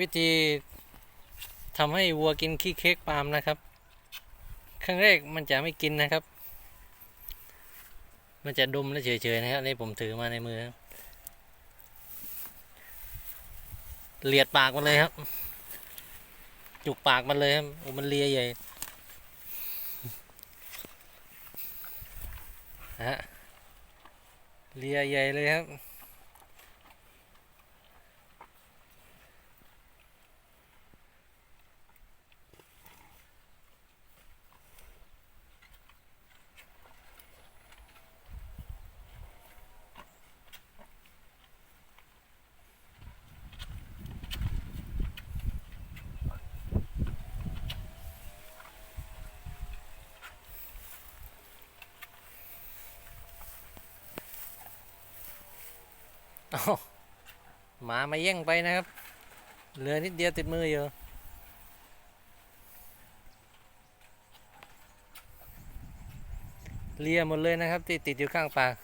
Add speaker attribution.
Speaker 1: วิธีทำให้วัวกินขี้เค้กปาล์มนะครับครั้งแรกมันจะไม่กินนะครับ มันจะดมแล้วเฉยๆนะครับนี่ผมถือมาในมือเลียดปากมันเลยครับ จุกปากมันเลยครับโอ้มันเลียใหญ่ฮะเลียใหญ่เลยครับ หมามาแย่งไปนะครับ เหลือนิดเดียวติดมืออยู่เลียหมดเลยนะครับ ที่ติดอยู่ข้างปาก